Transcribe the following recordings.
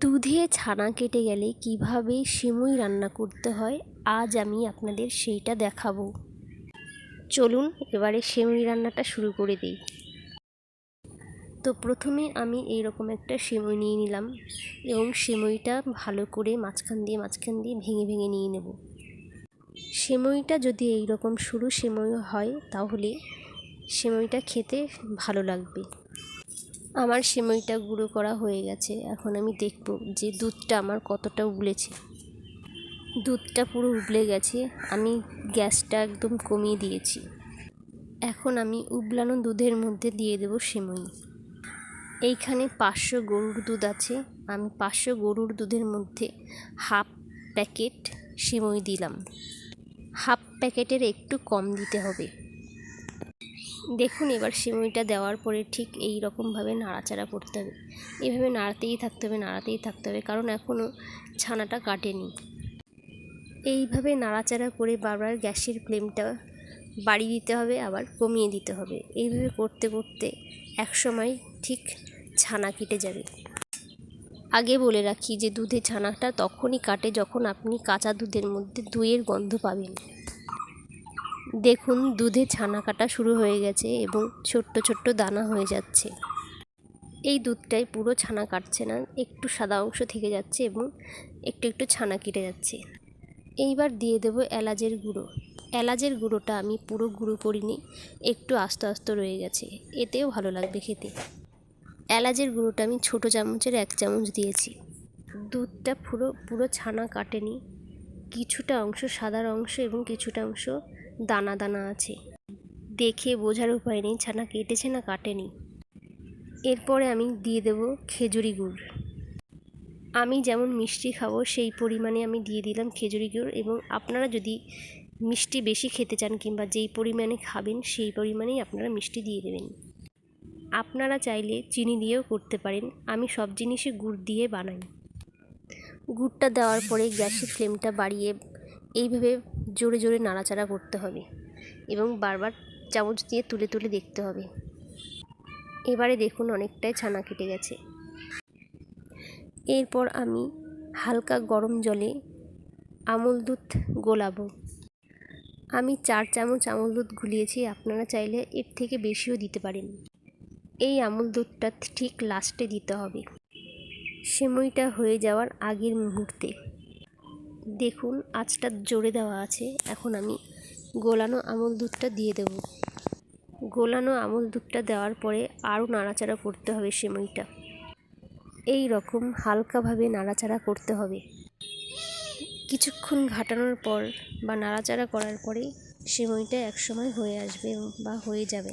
দুধে ছানা কেটে গেলে কীভাবে সিমুই রান্না করতে হয়, আজ আমি আপনাদের সেইটা দেখাবো। চলুন এবারে সিমুই রান্নাটা শুরু করে দিই। তো প্রথমে আমি এইরকম একটা সিমুই নিয়ে নিলাম এবং সিমুইটা ভালো করে মাঝখান দিয়ে মাঝখান দিয়ে ভেঙে ভেঙে নিয়ে নেব। সিমুইটা যদি এইরকম সরু সিমুই হয়, তাহলে সিমুইটা খেতে ভালো লাগবে। আমার সিমইটা গুঁড়ো করা হয়ে গেছে। এখন আমি দেখব যে দুধটা আমার কতটা উবলেছে। দুধটা পুরো উবলে গেছে। আমি গ্যাসটা একদম কমিয়ে দিয়েছি। এখন আমি উবলানো দুধের মধ্যে দিয়ে দেবো সিমই। এইখানে পাঁচশো গরুর দুধ আছে। আমি পাঁচশো গরুর দুধের মধ্যে হাফ প্যাকেট সিমই দিলাম। হাফ প্যাকেটের একটু কম দিতে হবে। দেখুন এবার সিমুইটা দেওয়ার পরে ঠিক এই রকমভাবে নাড়াচাড়া করতে হবে। এইভাবে নাড়াতেই থাকতে হবে, নাড়াতেই থাকতে হবে, কারণ এখনও ছানাটা কাটেনি। এইভাবে নাড়াচাড়া করে বারবার গ্যাসের ফ্লেমটা বাড়িয়ে দিতে হবে, আবার কমিয়ে দিতে হবে। এইভাবে করতে করতে একসময় ঠিক ছানা কেটে যাবে। আগে বলে রাখি যে দুধে ছানাটা তখনই কাটে যখন আপনি কাঁচা দুধের মধ্যে দইয়ের গন্ধ পাবেন। দেখুন, দুধে ছানা কাটা শুরু হয়ে গেছে এবং ছোট্ট ছোট্ট দানা হয়ে যাচ্ছে। এই দুধটাই পুরো ছানা কাটছে না, একটু সাদা অংশ থেকে যাচ্ছে এবং একটু একটু ছানা কেটে যাচ্ছে। এইবার দিয়ে দেবো এলাচের গুঁড়ো। এলাচের গুঁড়োটা আমি পুরো গুঁড়ো করিনি, একটু আস্তে আস্তে রয়ে গেছে, এতেও ভালো লাগবে খেতে। এলাচের গুঁড়োটা আমি ছোটো চামচের এক চামচ দিয়েছি। দুধটা পুরো পুরো ছানা কাটেনি, কিছুটা অংশ সাদার অংশ এবং কিছুটা অংশ দানা দানা আছে। দেখে বোঝার উপায় নেই, ছানা কেটেছে না কাটেনি। এরপরে আমি দিয়ে দেব খেজুরি গুড়। আমি যেমন মিষ্টি খাব, সেই পরিমাণে আমি দিয়ে দিলাম খেজুরি গুড় এবং আপনারা যদি মিষ্টি বেশি খেতে চান কিংবা যেই পরিমাণে খাবেন, সেই পরিমাণেই আপনারা মিষ্টি দিয়ে দেবেন। আপনারা চাইলে চিনি দিয়েও করতে পারেন। আমি সব জিনিসই গুড় দিয়ে বানাই। গুড়টা দেওয়ার পরে গ্যাসের ফ্লেমটা বাড়িয়ে এইভাবে জোরে জোরে নাড়াচাড়া করতে হবে এবং বারবার চামচ দিয়ে তুলে তুলে দেখতে হবে। এবারে দেখুন অনেকটাই ছানা কেটে গেছে। এরপর আমি হালকা গরম জলে আমল দুধ গোলাবো। আমি চার চামচ আমল দুধ গুলিয়েছি, আপনারা চাইলে এর থেকে বেশিও দিতে পারেন। এই আমুল দুধটা ঠিক লাস্টে দিতে হবে। সেমইটা হয়ে যাওয়ার আগের মুহূর্তে। দেখুন, আঁচটা জোরে দেওয়া আছে। এখন আমি গোলানো আমল দুধটা দিয়ে দেব। গোলানো আমল দুধটা দেওয়ার পরে আরও নাড়াচাড়া করতে হবে সেমইটা। এই রকম হালকাভাবে নাড়াচাড়া করতে হবে। কিছুক্ষণ ঘাটানোর পর বা নাড়াচাড়া করার পরে সেমইটা একসময় হয়ে আসবে বা হয়ে যাবে।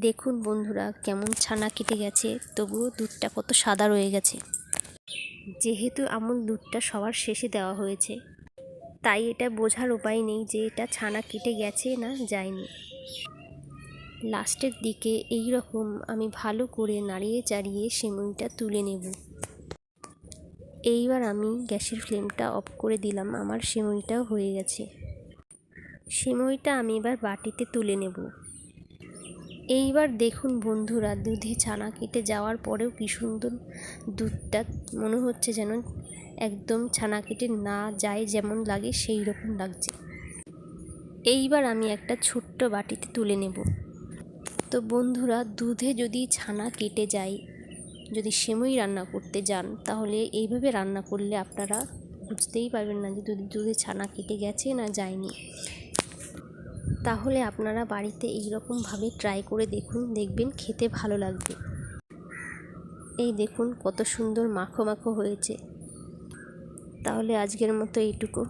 দেখুন বন্ধুরা, কেমন ছানা কেটে গেছে, তবুও দুধটা কত সাদা রয়ে গেছে। যেহেতু আমুল দুধটা সবার শেষে দেওয়া হয়েছে, তাই এটা বোঝার উপায় নেই যে এটা ছানা কেটে গেছে না যায়নি। লাস্টের দিকে এই রকম আমি ভালো করে নাড়িয়ে চাড়িয়ে সেমইটা তুলে নেব। এইবার আমি গ্যাসের ফ্লেমটা অফ করে দিলাম, আমার সেমইটাও হয়ে গেছে। সেমইটা আমি এবার বাটিতে তুলে নেব। এইবার দেখুন বন্ধুরা, দুধে ছানা কেটে যাওয়ার পরেও কি সুন্দর দুধটা। মনে হচ্ছে যেন একদম ছানা কেটে না যায় যেমন লাগে, সেই রকম লাগছে। এইবার আমি একটা ছোট্ট বাটিতে তুলে নেব। তো বন্ধুরা, দুধে যদি ছানা কেটে যায়, যদি সেমই রান্না করতে যান, তাহলে এইভাবে রান্না করলে আপনারা বুঝতেই পারবেন না যে দুধে দুধে ছানা কেটে গেছে না যায়নি। তাহলে আপনারা বাড়িতে এইরকমভাবে ট্রাই করে দেখুন, দেখবেন খেতে ভালো লাগবে। এই দেখুন কত সুন্দর মাখো মাখো হয়েছে। তাহলে আজকের মতো এইটুকু।